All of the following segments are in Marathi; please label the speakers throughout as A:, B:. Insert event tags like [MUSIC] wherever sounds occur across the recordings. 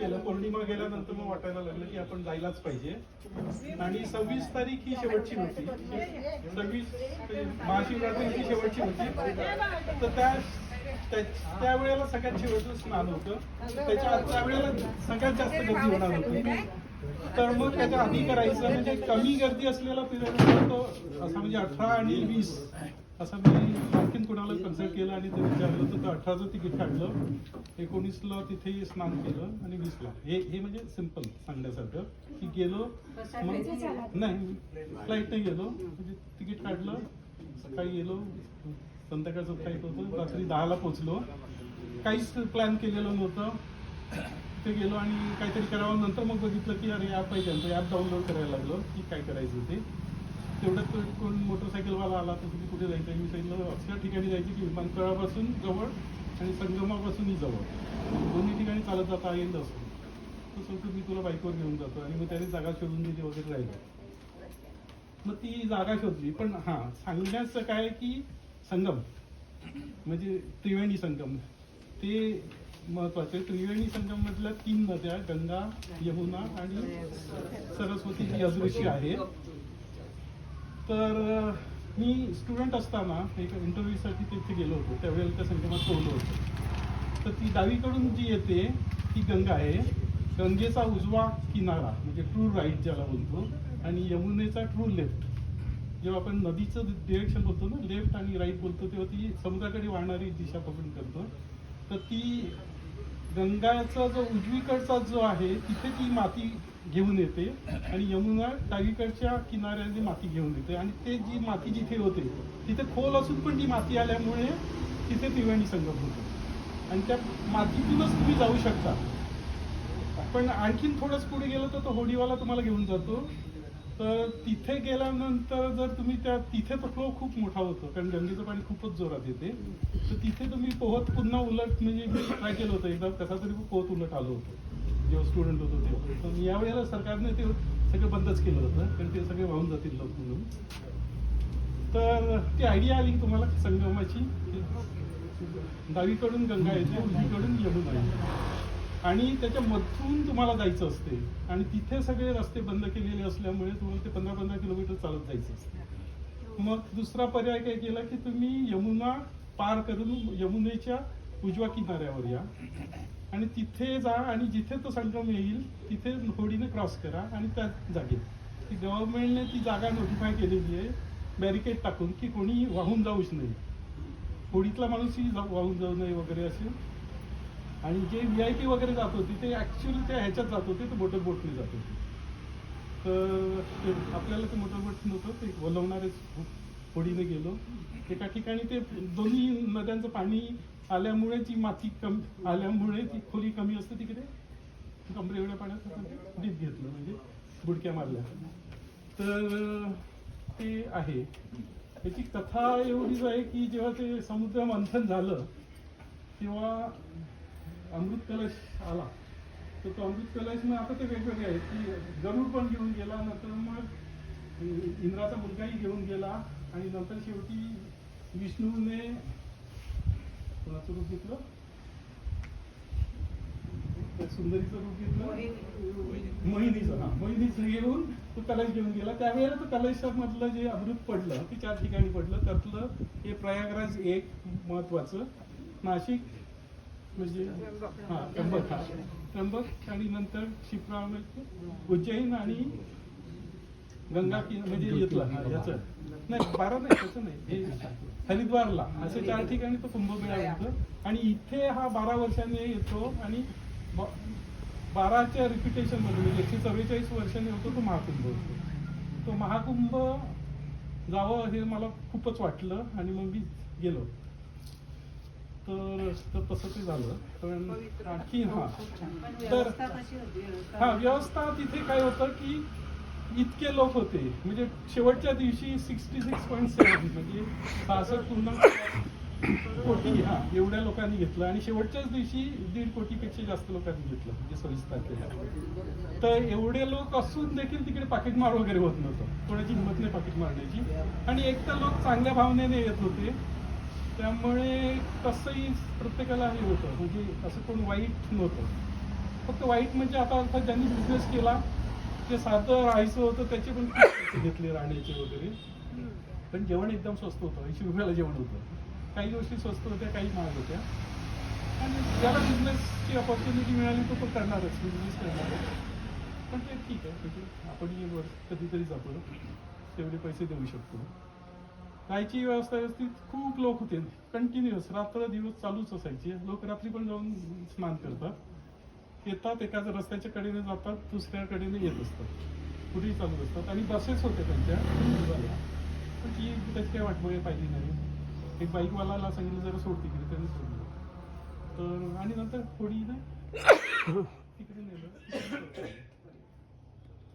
A: गेलं पौर्णिमा गेल्यानंतर मग वाटायला लागलं की आपण जायलाच पाहिजे. आणि सव्वीस तारीख ही शेवटची होती. सव्वीस महाशिवरात्री ही शेवटची होती. तर त्या त्या- त्यावेळेला सगळ्यात शेवटचं स्नान होतं. त्याच्या त्यावेळेला सगळ्यात जास्त गर्दी होणार होती. तर मग त्याच्या आधी करायचं. म्हणजे कमी गर्दी असलेला पिरियड तो असा म्हणजे अठरा आणि वीस. असं मी आणखीन कोणाला कन्सल्ट केलं आणि ते विचारलं तर अठराचं तिकीट काढलं एकोणीसला तिथे स्नान केलं आणि वीसला. हे हे म्हणजे सिंपल सांगण्यासारखं की गेलो मग नाही फ्लाईटने गेलो म्हणजे तिकीट काढलं सकाळी गेलो संध्याकाळचं फ्लाईट होतं रात्री दहाला पोचलो काहीच प्लॅन केलेलं नव्हतं. तिथे गेलो आणि काहीतरी करावं नंतर मग बघितलं की अरे ॲप पाहिजे ते ॲप डाउनलोड करायला लागलो की काय करायचं ते. तेवढ्यात कोण मोटरसायकलवाला आला तर तुम्ही कुठे जायचं? मी सांगितलं अशा ठिकाणी जायचं की विमानतळापासून जवळ आणि संगमापासूनही जवळ. दोन्ही ठिकाणी चालत जाता येईल असं तो सांगतो मी तुला बाईकवर घेऊन जातो. आणि मग त्याने जागा शोधून दिली वगैरे राहिलं. मग ती जागा शोधली. पण हां सांगण्याचं काय की संगम म्हणजे त्रिवेणी संगम ते महत्त्वाचे त्रिवेणी संगम मधल्या तीन नद्या गंगा यमुना आणि सरस्वती ही अदृश्य आहे. तर मी स्टुडंट असताना एक इंटरव्ह्यूसाठी तिथे गेलो होतो. त्यावेळेला त्या संगमात पोहलो होतो? तर ती डावीकडून जी येते ती गंगा आहे. गंगेचा उजवा किनारा म्हणजे ट्रू राईट ज्याला बोलतो आणि यमुनेचा ट्रू लेफ्ट जेव्हा आपण नदीचं डिरेक्शन बोलतो ना लेफ्ट आणि राईट बोलतो तेव्हा ती समुद्राकडे वाहणारी दिशा पकडून करतो. तर ती गंगाचा जो उजवीकडचा जो आहे तिथे ती माती घेऊन येते आणि यमुना डावीकडच्या किनाऱ्याने माती घेऊन येते. आणि ते जी माती जिथे होते तिथे खोल असून पण ती माती आल्यामुळे तिथे त्रिवेणी संगम होतो. आणि त्या मातीतूनच तुम्ही जाऊ शकता. पण आणखीन थोडंच पुढे गेलो तर तो होडीवाला तुम्हाला घेऊन जातो. तर तिथे गेल्यानंतर जर तुम्ही त्या तिथे तो फ्लो खूप मोठा होतो कारण गंगेचं पाणी खूपच जोरात येते. तर तिथे तुम्ही पोहत पुन्हा उलट म्हणजे मी ट्राय केलं होतं एकदा कसा तरी पोहत उलट आलो होतो. जेव्हा स्टुडंट होतो ते पण यावेळेला सरकारने ते सगळं बंदच केलं होतं कारण ते सगळे वाहून जातील लोक म्हणून. तर ती आयडिया आली की तुम्हाला संगमाची डावीकडून गंगा येते उजवीकडून यमुना येते. आणि त्याच्या मधून तुम्हाला जायचं असते. आणि तिथे सगळे रस्ते बंद केलेले असल्यामुळे तुम्हाला ते पंधरा पंधरा किलोमीटर चालत जायचं असते. मग दुसरा पर्याय काय केला की तुम्ही यमुना पार करून यमुनेच्या उजव्या किनाऱ्यावर या. आणि तिथे जा आणि जिथे तो संगम येईल तिथे होडीने क्रॉस करा आणि त्या जागेत ती गव्हर्नमेंटने ती जागा नोटिफाय केलेली आहे बॅरिकेड टाकून की कोणी वाहून जाऊच नाही होडीतला माणूसही जाऊ- वाहून जाऊ नये वगैरे असे. आणि जे व्ही आय पी वगैरे जात होते ते ॲक्च्युली त्या ह्याच्यात जात होते ते मोटर बोटने जात होते. तर ते आपल्याला ते मोटर बोट नव्हतं ते वलवणारेच होडीने गेलो. एका ठिकाणी ते दोन्ही नद्यांचं पाणी आल्यामुळे ती माती कमी आल्यामुळे ती खोली कमी असते तिकडे. कमरे एवढ्या पाण्यात डीप घेतलं म्हणजे बुडक्या मारल्या. तर ते आहे. त्याची कथा एवढीच आहे की जेव्हा ते समुद्र मंथन झालं तेव्हा अमृत कलश आला. तर तो अमृत कलश मग आता ते वेगवेगळे आहेत की गरुड पण घेऊन गेला नंतर मग इंद्राचा मुलगाही घेऊन गेला आणि नंतर शेवटी विष्णूने कोणाचं रूप घेतलं? सुंदरीचं रूप घेतलं? मोहिनीचं हा. मोहिनीचं घेऊन तो कलश घेऊन गेला. त्यावेळेला तो कलशामधलं जे अमृत पडलं ते चार ठिकाणी पडलं. त्यातलं हे प्रयागराज एक महत्वाचं. नाशिक म्हणजे हा त्र्यंबक हा. त्र्यंबक आणि नंतर शिप्रा उज्जैन आणि गंगा कि म्हणजे येतला याचं. नाही बारा नाही त्याचं नाही. हे हरिद्वारला असे चार ठिकाणी तो कुंभमेळा होतो आणि इथे हा बारा वर्षांनी येतो आणि बाराच्या रिपिटेशनमध्ये म्हणजे एकशे चव्वेचाळीस वर्षांनी होतो तो महाकुंभ. होतो तो महाकुंभ जावं हे मला खूपच वाटलं आणि मग मी गेलो. तर तर तसं ते झालं. पण आणखी हा. तर हा व्यवस्था तिथे काय होतं की इतके लोक होते. म्हणजे शेवटच्या दिवशी सिक्स्टी सिक्स पॉईंट सेव्हन म्हणजे सहासष्ट पूर्णांक कोटी हा एवढ्या लोकांनी घेतलं. आणि शेवटच्याच दिवशी दीड कोटीपेक्षा जास्त लोकांनी घेतलं म्हणजे सविस्तर केलं तर एवढे लोक असून देखील तिकडे पाकिटमार वगैरे होत नव्हतं. कोणाची हिंमत नाही पाकिट मारण्याची आणि एक तर लोक चांगल्या भावनेने येत होते. त्यामुळे कसंही प्रत्येकाला हे होतं. म्हणजे असं कोण वाईट नव्हतं. फक्त वाईट म्हणजे आता अर्थात ज्यांनी बिझनेस केला ते साधं राहायचं होतं त्याचे पण पैसे घेतले राहण्याचे वगैरे. पण जेवण एकदम स्वस्त होतं ऐंशी रुपयाला जेवण होतं. काही गोष्टी स्वस्त होत्या काही महाग होत्या. आणि ज्याला बिझनेसची ऑपॉर्च्युनिटी मिळाली तो तो करणारच बिझनेस करणारच. पण ते ठीक आहे म्हणजे आपण हे वर कधीतरी जातो तेवढे पैसे देऊ शकतो. राहायची व्यवस्था व्यवस्थित खूप लोक होते. कंटिन्युअस रात्र दिवस चालूच असायचे. लोक रात्री पण जाऊन स्नान करतात. येतात एकाच रस्त्याच्या कडेने जातात दुसऱ्या कडेने येत असतात. कुठेही चालू असतात आणि बसेस होत्या त्यांच्या पण ती त्याची काही वाट बघायला पाहिजे नाही. एक बाईकवाल्याला सांगितलं जरा सोड तिकडे त्याने सोडलं. तर आणि नंतर थोडी ना [COUGHS] तिकडे नेलं.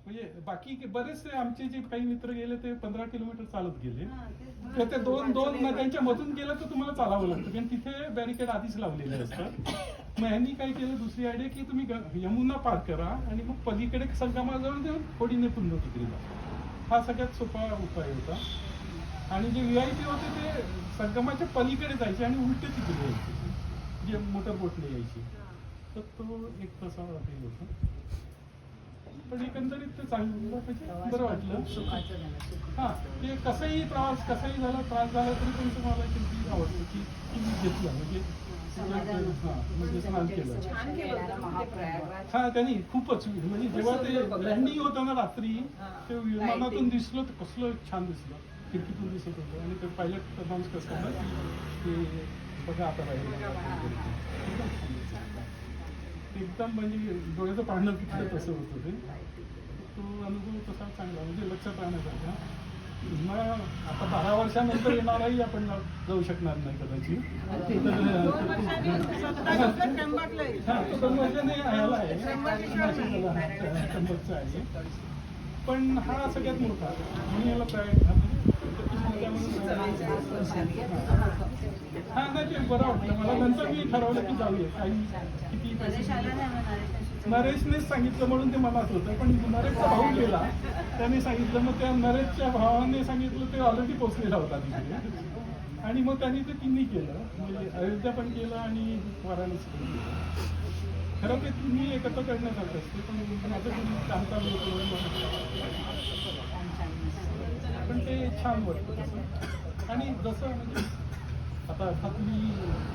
A: म्हणजे बाकी बरेचसे आमचे जे काही मित्र गेले ते पंधरा किलोमीटर चालत गेले. तर ते दोन दोन नद्यांच्या मधून गेलं तर तुम्हाला चालावं लागतं. कारण तिथे बॅरिकेड आधीच लावलेले असतात मग यांनी काय केलं? दुसरी आयडिया की तुम्ही यमुना पार करा आणि मग पलीकडे संगमाजवळ देऊन थोडीने पुन्हा तिकडे जा. हा सगळ्यात सोपा उपाय होता. आणि जे व्ही आय पी होते ते संगमाच्या पलीकडे जायचे आणि उलटे तिकडे यायचे. जे मोटर बोटने यायचे. तर तो एक तसा होता. पण एकंदरीत ते चांगलं म्हणजे बरं वाटलं. हा ते कसंही प्रवास कसाही झाला त्रास झाला तरी पण तुम्हाला किती आवडतं की की मी घेतलं म्हणजे हा म्हणजे स्नान केलं. हा त्यांनी खूपच म्हणजे जेव्हा ते लँडिंग होतं ना रात्री ते विमानातून दिसलं तर कसलं छान दिसलं. खिडकीतून दिसत होतं. आणि ते पायलट अनाऊन्स करतात ना की ते बघा आता राहील. एकदम म्हणजे डोळ्याचं पाहणं तिथलं तसं होतं ते तो अनुभव तसा चांगला म्हणजे लक्षात राहण्यासारखा. पुन्हा आता बारा वर्षानंतर येणारही आपण जाऊ शकणार नाही कदाचित. आहे. पण हा सगळ्यात मोठा. मी याला try- हा, नाही बरं वाटलं. मला नंतर मी ठरवलं की जाऊया. काही किती पैसे नरेशनेच सांगितलं म्हणून ते मनात होतं पण नरेशचा भाऊ गेला. त्याने सांगितलं मग त्या नरेशच्या भावाने सांगितलं ते ऑलरेडी पोचलेला होता तिथे. आणि मग त्यांनी ते तिन्ही केलं. म्हणजे अयोध्या पण केलं आणि वाराणसी पण केलं. खरं ते तिन्ही एकत्र करण्यासारखं असते पण माझं कोणी काम चालू होतं म्हणून पण ते छान वाटतं तसं. आणि जसं म्हणजे आता अर्थात मी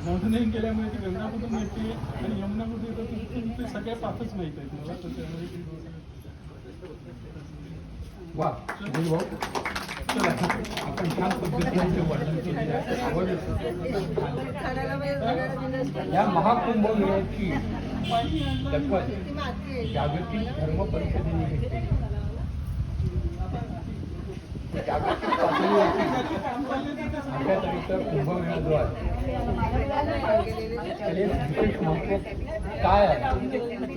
A: माउंटेनिंग केल्यामुळे ती गंगा कुठून येते आणि यमुना कुठे येतं तिथून ते सगळ्या पाथच माहीत आहेत. मला तर त्यामुळे ते-
B: वा सुनील भाऊ. चला आपण छान पद्धतीने ते वर्णन केलेलं आहे आवडलं. या महाकुंभ मेळ्याची
A: पाणी आणलं. आणि
B: दखल जागतिक धर्म परिषदेने घेतली. जागतिक पातळीवरती
A: त्याचे
B: कुंभमेळा जो आहे विशेष महत्त्व काय आहे?